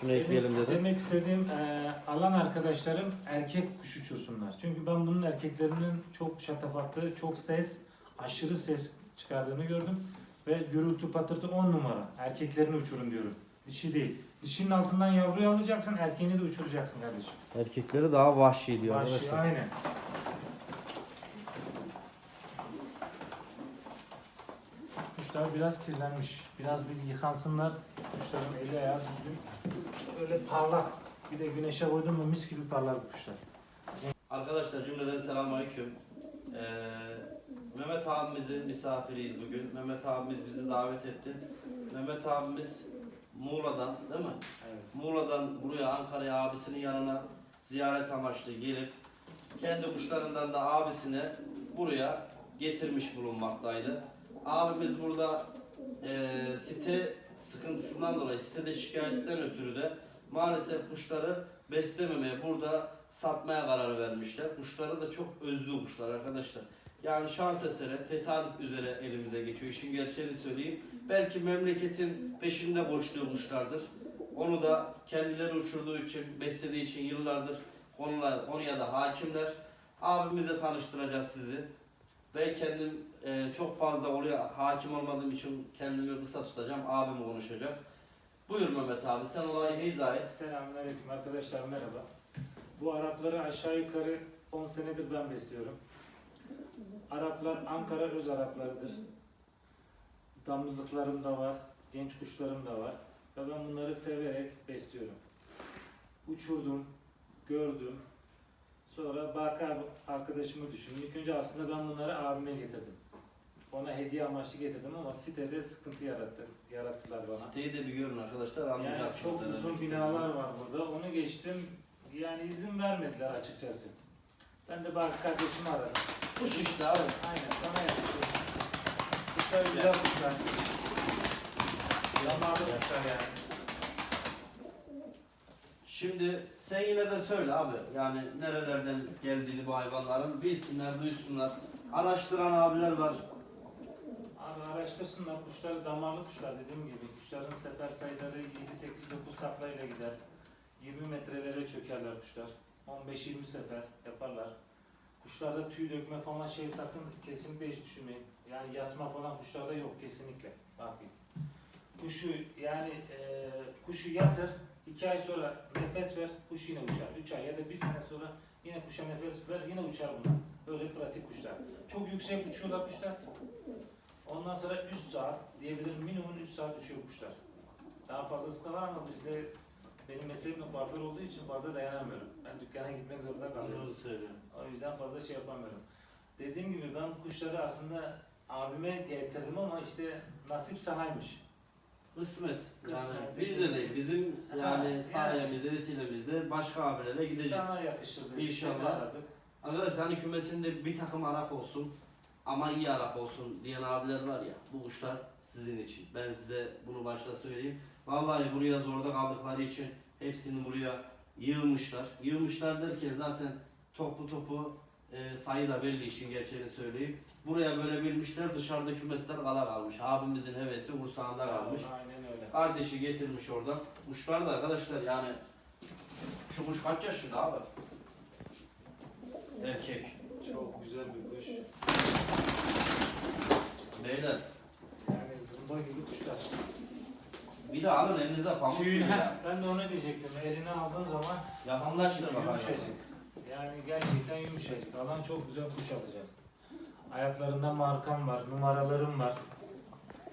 Şunu ekleyelim Demek- dedim. Demek istediğim e, alan arkadaşlarım erkek kuş uçursunlar. Çünkü ben bunun erkeklerinin çok şatafatlı, çok ses, aşırı ses çıkardığını gördüm. Ve gürültü patırtı 10 numara. Erkeklerini uçurun diyorum. Dişi değil. Dişinin altından yavruyu alacaksın, erkeğini de uçuracaksın kardeşim. Erkekleri daha vahşi diyor Vahşi, arkadaşlar. aynen. Kuşlar biraz kirlenmiş. Biraz bir yıkansınlar. Kuşların eli ayağı düzgün. Böyle parlak. Bir de güneşe koydun mu mis gibi parlar kuşlar. Arkadaşlar cümleden selamünaleyküm. Ee, Mehmet abimizin misafiriyiz bugün. Mehmet abimiz bizi davet etti. Mehmet abimiz Muğla'dan değil mi? Evet. Muğla'dan buraya Ankara'ya abisinin yanına ziyaret amaçlı gelip kendi kuşlarından da abisine buraya getirmiş bulunmaktaydı. Abimiz burada eee site sıkıntısından dolayı sitede şikayetten ötürü de maalesef kuşları beslememeye burada satmaya karar vermişler. Kuşları da çok özlü kuşlar arkadaşlar. Yani şans eseri tesadüf üzere elimize geçiyor. İşin gerçeğini söyleyeyim. Belki memleketin peşinde koştuğu kuşlardır. Onu da kendileri uçurduğu için, beslediği için yıllardır konular, konuya da hakimler. Abimizle tanıştıracağız sizi. Ben kendim e, çok fazla oraya hakim olmadığım için kendimi kısa tutacağım. Abim konuşacak. Buyur Mehmet abi sen olayı izah et. Selamünaleyküm arkadaşlar merhaba. Bu Arapları aşağı yukarı 10 senedir ben besliyorum. Araplar Ankara öz Araplarıdır. Damızlıklarım da var, genç kuşlarım da var. Ve ben bunları severek besliyorum. Uçurdum, gördüm. Sonra Bakar arkadaşımı düşündüm. İlk önce aslında ben bunları abime getirdim. Ona hediye amaçlı getirdim ama sitede sıkıntı yarattı, yarattılar bana. Siteyi de bir görün arkadaşlar Yani çok uzun binalar var burada. Onu geçtim. Yani izin vermediler açıkçası. Ben de bak kardeşimi aradım. Kuş işte abi. Aynen sana yaptım. Kuşlar güzel kuşlar. Damarlı kuşlar yani. Şimdi sen yine de söyle abi. Yani nerelerden geldiğini bu hayvanların bilsinler, duysunlar. Araştıran abiler var. Abi araştırsınlar. Kuşları damarlı kuşlar dediğim gibi. Kuşların sefer sayıları 7, 8, 9 taklayla gider. 20 metrelere çökerler kuşlar. 15-20 sefer yaparlar. Kuşlarda tüy dökme falan şey sakın kesinlikle hiç düşünmeyin. Yani yatma falan kuşlarda yok kesinlikle. Bakın. Kuşu yani e, kuşu yatır, 2 ay sonra nefes ver, kuş yine uçar. 3 ay ya da 1 sene sonra yine kuşa nefes ver, yine uçar bunlar. Böyle pratik kuşlar. Çok yüksek uçuyorlar kuşlar. Ondan sonra 3 saat diyebilirim minimum 3 saat uçuyor kuşlar. Daha fazlası da var ama bizde benim mesleğim de kuaför olduğu için fazla dayanamıyorum. Ben dükkana gitmek zorunda kalıyorum. O yüzden fazla şey yapamıyorum. Dediğim gibi ben kuşları aslında abime getirdim ama işte nasip sanaymış. Kısmet. Yani Kısmet. bizde değil. Bizim yani yani. sayemizde, vesilemizde başka abilere gidecek. Sana yakışır dedik. İnşallah. seni aradık. Arkadaşlar hani kümesinde bir takım Arap olsun ama iyi Arap olsun diyen abiler var ya bu kuşlar sizin için. Ben size bunu başta söyleyeyim. Vallahi buraya zorda kaldıkları için hepsini buraya yığmışlar. Yığmışlar derken zaten toplu topu e, sayı da belli işin gerçeğini söyleyeyim. Buraya böyle bilmişler dışarıda kümesler kala kalmış. Abimizin hevesi kursağında kalmış. Aynen öyle. Kardeşi getirmiş oradan. Kuşlar da arkadaşlar yani şu kuş kaç yaşında abi? Erkek. Çok güzel bir kuş. Beyler Yani zımba gibi kuşlar. bir de alın elinize pamuk gibi ya. ben de onu diyecektim. Eline aldığın zaman Yakınlaştır bakalım. yumuşacık. Yani gerçekten yumuşacık. Alan çok güzel kuş alacak. Ayaklarında markam var, numaralarım var.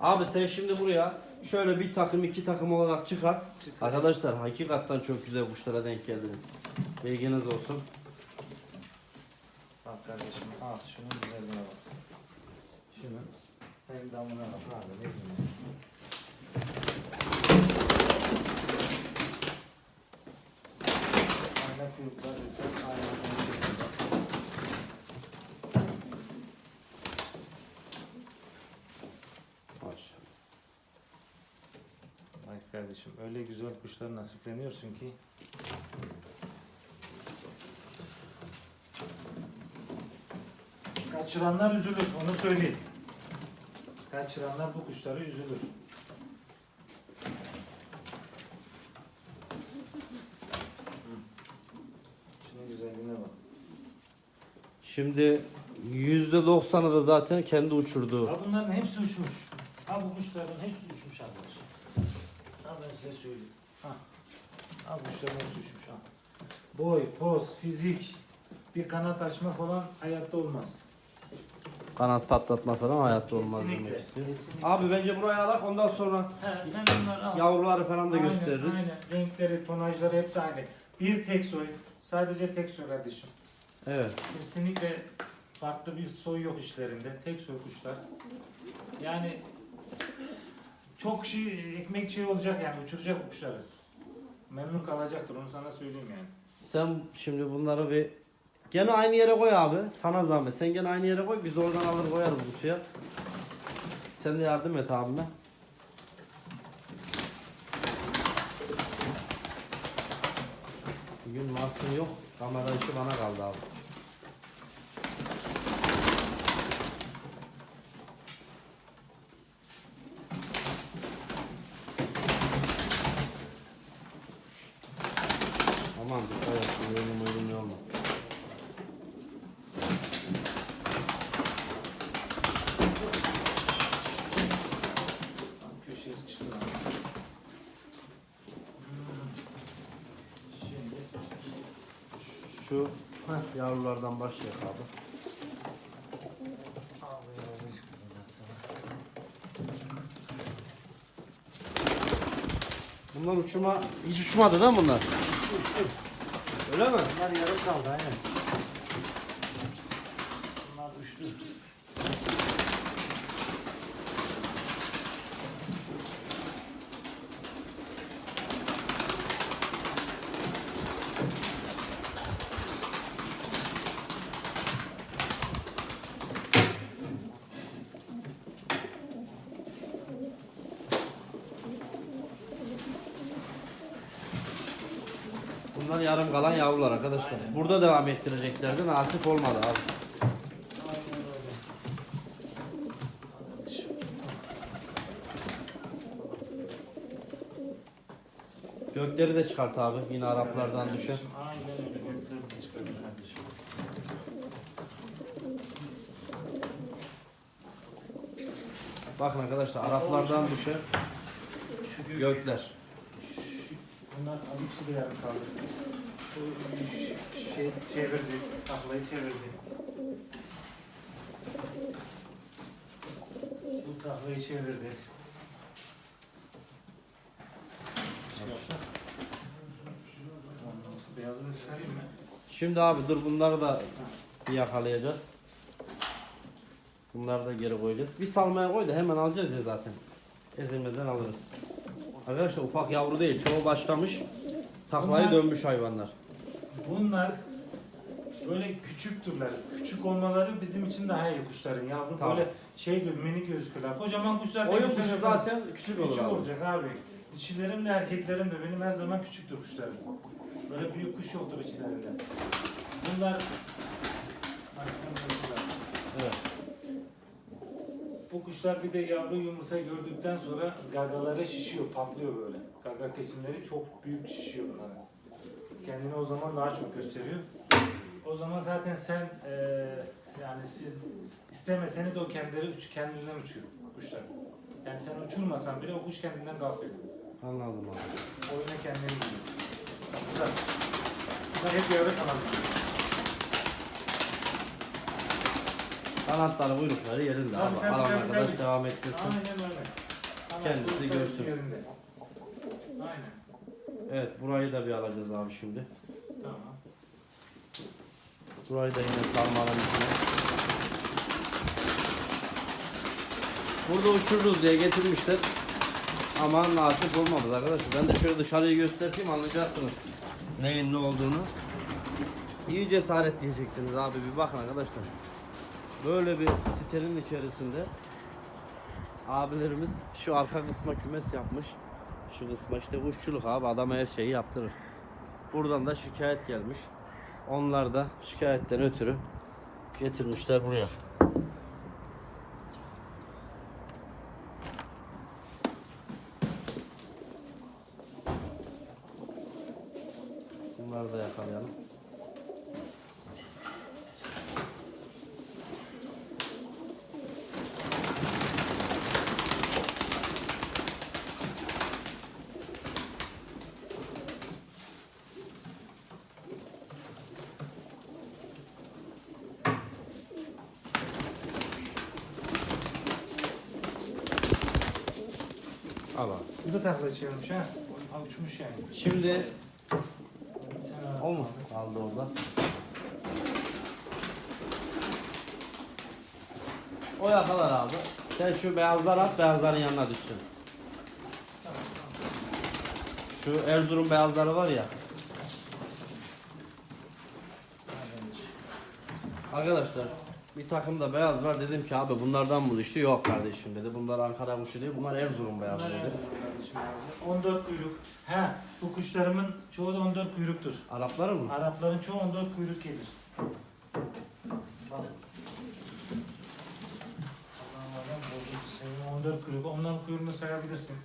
Abi sen şimdi buraya şöyle bir takım iki takım olarak çıkart. Çıkar. Arkadaşlar hakikaten çok güzel kuşlara denk geldiniz. Bilginiz olsun. Bak kardeşim al şunun güzelliğine bak. Şunun endamına bak abi ne güzel. Ayna kuyruklar desen ayna kardeşim. Öyle güzel kuşlar nasipleniyorsun ki. Kaçıranlar üzülür, onu söyleyeyim. Kaçıranlar bu kuşları üzülür. Şunun güzelliğine bak. Şimdi %90'ı da zaten kendi uçurdu. Ha bunların hepsi uçmuş. Ha bu kuşların hepsi uçmuş arkadaşlar. Ha ben size söyleyeyim. Ha. Ha bu kuşların hepsi uçmuş ha. Boy, poz, fizik, bir kanat açma falan hayatta olmaz. Kanat patlatma falan hayatta olmaz Kesinlikle, demek kesinlikle. Abi bence buraya alak ondan sonra He, sen bunları al. yavruları falan da Aynen, gösteririz. Aynen. Renkleri, tonajları hepsi aynı. Bir tek soy. Sadece tek soy kardeşim. Evet. Kesinlikle farklı bir soy yok işlerinde. Tek soy kuşlar. Yani çok şey, ekmek şey olacak yani uçuracak bu kuşları. Memnun kalacaktır onu sana söyleyeyim yani. Sen şimdi bunları bir gene aynı yere koy abi. Sana zahmet. Sen gene aynı yere koy. Biz oradan alır koyarız kutuya. Sen de yardım et abime. Bugün Mahsun yok. Kamera işi bana kaldı abi. Şu heh, yavrulardan başlayalım abi. Bunlar uçuma hiç uçmadı değil mi bunlar? Öyle mi? Bunlar yarım kaldı aynen. Bunlar uçtu. Bunlar yarım kalan yavrular arkadaşlar. Burada devam ettireceklerdi. Nasip olmadı abi. Gökleri de çıkart abi. Yine Araplardan düşen. Aynen öyle. Gökleri de çıkarıyor kardeşim. Bakın arkadaşlar Araplardan düşen gökler. Bunlar abiksi de yarım kaldı. Şu şey çevirdi. Taklayı çevirdi. Bu taklayı çevirdi. Beyazını çıkarayım mı? Şimdi abi dur bunları da bir yakalayacağız. Bunları da geri koyacağız. Bir salmaya koy da hemen alacağız ya zaten. Ezilmeden alırız. Arkadaşlar ufak yavru değil. Çoğu başlamış. Taklayı Bunlar- dönmüş hayvanlar. Bunlar böyle küçüktürler. Küçük olmaları bizim için daha iyi kuşların. Yavru Tamam. böyle şey gibi minik gözükürler. Kocaman kuşlar Oyun benim kuşu zaten- zaten küçük olur küçük abi. olacak abi. Dişilerim de erkeklerim de benim her zaman küçüktür kuşlarım. Böyle büyük kuş yoktur içlerinde. Bunlar Evet. Bu kuşlar bir de yavru yumurta gördükten sonra gagaları şişiyor, patlıyor böyle. Gaga kesimleri çok büyük şişiyor bunların. Kendini o zaman daha çok gösteriyor. O zaman zaten sen eee, yani siz istemeseniz o kendileri uç, kendinden uçuyor kuşlar. Yani sen uçurmasan bile o kuş kendinden kalkıyor. Anladım abi. Oyuna kendini buluyor. Güzel. Bunlar hep yavru kanalıyor. Kanatları kuyrukları yerinde abi. Tabii, Alan tabii, arkadaş tabii. devam ettirsin. Aynen öyle. Tamam, Kendisi görsün. yerinde. Aynen. Evet burayı da bir alacağız abi şimdi. Tamam. Burayı da yine sarmalım içine. Burada uçururuz diye getirmişler. Ama nasip olmadı arkadaşlar. Ben de şöyle dışarıyı göstereyim anlayacaksınız neyin ne olduğunu. İyi cesaret diyeceksiniz abi bir bakın arkadaşlar. Böyle bir sitenin içerisinde abilerimiz şu arka kısma kümes yapmış. Şu kısma işte kuşçuluk abi adam her şeyi yaptırır. Buradan da şikayet gelmiş. Onlar da şikayetten ötürü getirmişler buraya. Bunları da yakalayalım. Al abi. Bu da takla çevirmiş ha. Ha, Uçmuş yani. Şimdi o mu? Aldı orada. O yakalar abi. Sen şu beyazlar at, beyazların yanına düşsün. Şu Erzurum beyazları var ya. Arkadaşlar bir takımda beyaz var dedim ki abi bunlardan mı düştü? Yok kardeşim dedi. Bunlar Ankara kuşu değil. Bunlar Erzurum beyazı dedi. kardeşim abi. 14 kuyruk. He, bu kuşlarımın çoğu da 14 kuyruktur. Arapları mı? Arapların çoğu 14 kuyruk gelir. Bak. Allah'ım adam bozuk senin 14 kuyruk. Onların kuyruğunu sayabilirsin.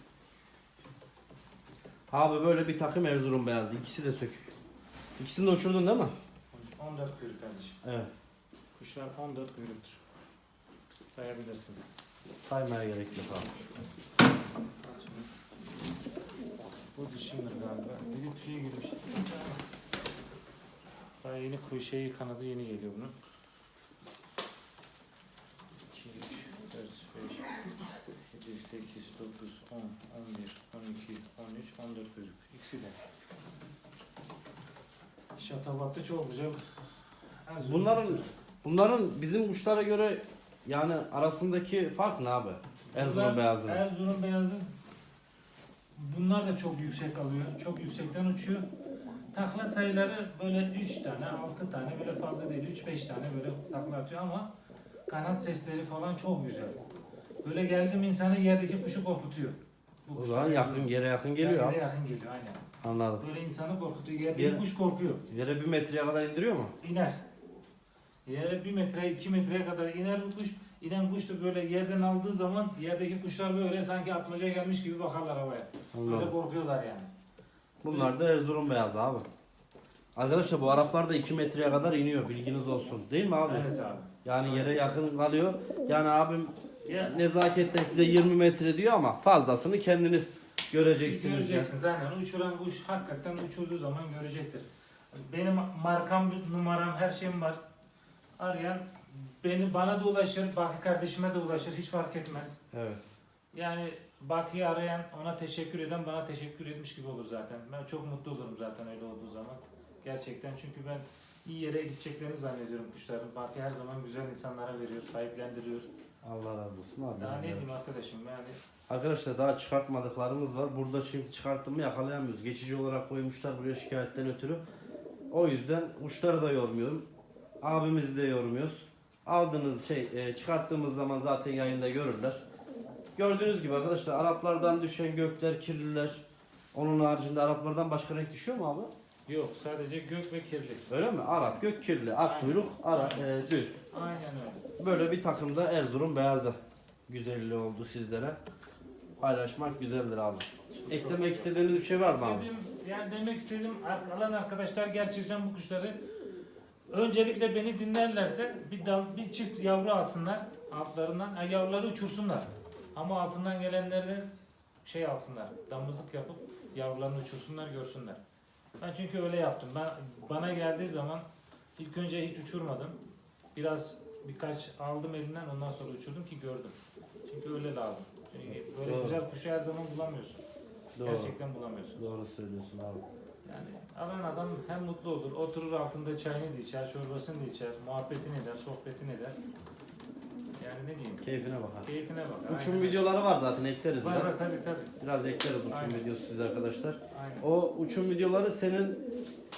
Abi böyle bir takım Erzurum beyazı. İkisi de sökük. İkisini de uçurdun değil mi? 14 kuyruk kardeşim. Evet. Kuşlar 14 kuyruktur. Sayabilirsiniz. Saymaya gerek yok abi. Bu dişimdir galiba. Biri tüye girmiş. Daha yeni kuyu şeyi kanadı yeni geliyor bunun. 2, 3, 4, 5, 7, 8, 9, 10, 11, 12, 13, 14 kuyruk. İkisi de. Şatabatlı çok güzel. Bunların. Bunların bizim kuşlara göre yani arasındaki fark ne abi? Erzurum Bunlar beyazı. Erzurum beyazı. Bunlar da çok yüksek alıyor. Çok yüksekten uçuyor. Takla sayıları böyle 3 tane, 6 tane böyle fazla değil. 3-5 tane böyle takla atıyor ama kanat sesleri falan çok güzel. Böyle geldi mi insanı yerdeki kuşu korkutuyor. Bu O kuşlar zaman yakın yere yakın geliyor Yere abi. yakın geliyor aynen. Anladım. Böyle insanı korkutuyor. Yerdeki Yer- kuş korkuyor. Yere bir metreye kadar indiriyor mu? İner. Yere bir metre, iki metreye kadar iner bu kuş. İnen kuş da böyle yerden aldığı zaman yerdeki kuşlar böyle sanki atmaca gelmiş gibi bakarlar havaya. Böyle Anladım. korkuyorlar yani. Bunlar da Erzurum beyazı abi. Arkadaşlar bu Araplar da 2 metreye kadar iniyor bilginiz olsun. Değil mi abi? Evet abi. Yani yere yakın kalıyor. Yani abim Ya, nezaketten size 20 metre diyor ama fazlasını kendiniz göreceksiniz. göreceksiniz aynen. Uçuran kuş hakikaten uçurduğu zaman görecektir. Benim markam, numaram, her şeyim var. Arayan beni bana da ulaşır, Baki kardeşime de ulaşır. Hiç fark etmez. Evet. Yani Baki'yi arayan, ona teşekkür eden bana teşekkür etmiş gibi olur zaten. Ben çok mutlu olurum zaten öyle olduğu zaman. Gerçekten çünkü ben iyi yere gideceklerini zannediyorum kuşların. Baki her zaman güzel insanlara veriyor, sahiplendiriyor. Allah razı olsun abi. Daha ne diyeyim arkadaşım yani. Arkadaşlar daha çıkartmadıklarımız var. Burada şimdi çıkarttım mı yakalayamıyoruz. Geçici olarak koymuşlar buraya şikayetten ötürü. O yüzden uçları da yormuyorum. Abimizi de yormuyoruz. Aldığınız şey e, çıkarttığımız zaman zaten yayında görürler. Gördüğünüz gibi arkadaşlar Araplardan düşen gökler, kirliler. Onun haricinde Araplardan başka renk düşüyor mu abi? Yok sadece gök ve kirli. Öyle mi? Arap, gök, kirli, ak kuyruk, Arap, e, düz. Aynen öyle. Böyle bir takımda Erzurum beyazı güzelliği oldu sizlere. Paylaşmak güzeldir abi. Eklemek istediğiniz bir şey var mı abi? Dedim, yani demek istedim ar- alan arkadaşlar gerçekten bu kuşları öncelikle beni dinlerlerse bir dal, bir çift yavru alsınlar altlarından ha, yavruları uçursunlar. Ama altından gelenleri şey alsınlar damızlık yapıp yavrularını uçursunlar görsünler. Ben çünkü öyle yaptım. Ben bana geldiği zaman ilk önce hiç uçurmadım. Biraz birkaç aldım elinden ondan sonra uçurdum ki gördüm. Çünkü öyle lazım. Çünkü böyle Doğru. güzel kuşu her zaman bulamıyorsun. Doğru. Gerçekten bulamıyorsun. Doğru söylüyorsun abi. Yani alan adam hem mutlu olur, oturur altında çayını da içer, çorbasını da içer, muhabbetini eder, sohbetini eder. Yani ne diyeyim, Keyfine bakar. keyfine bakar. Uçum Aynen. videoları var zaten ekleriz Var biraz. var tabii tabii. Biraz ekleriz uçum Aynen. videosu size arkadaşlar. Aynen. O uçum videoları senin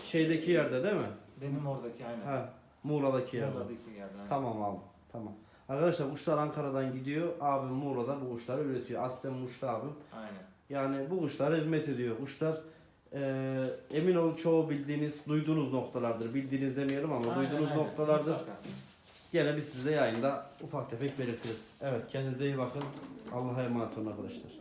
şeydeki yerde değil mi? Benim oradaki aynen. Ha, Muğla'daki yerde. Oradaki yerde. aynen. Tamam abi. Tamam. Arkadaşlar kuşlar Ankara'dan gidiyor. Abim Muğla'da bu kuşları üretiyor. Aslen Muş'ta abim. Aynen. Yani bu kuşlara hizmet ediyor. Kuşlar eee emin olun çoğu bildiğiniz, duyduğunuz noktalardır. Bildiğiniz demeyelim ama Aynen, duyduğunuz aynen. noktalardır. Mutlaka. Gene biz size yayında ufak tefek belirtiriz. Evet kendinize iyi bakın. Allah'a emanet olun arkadaşlar.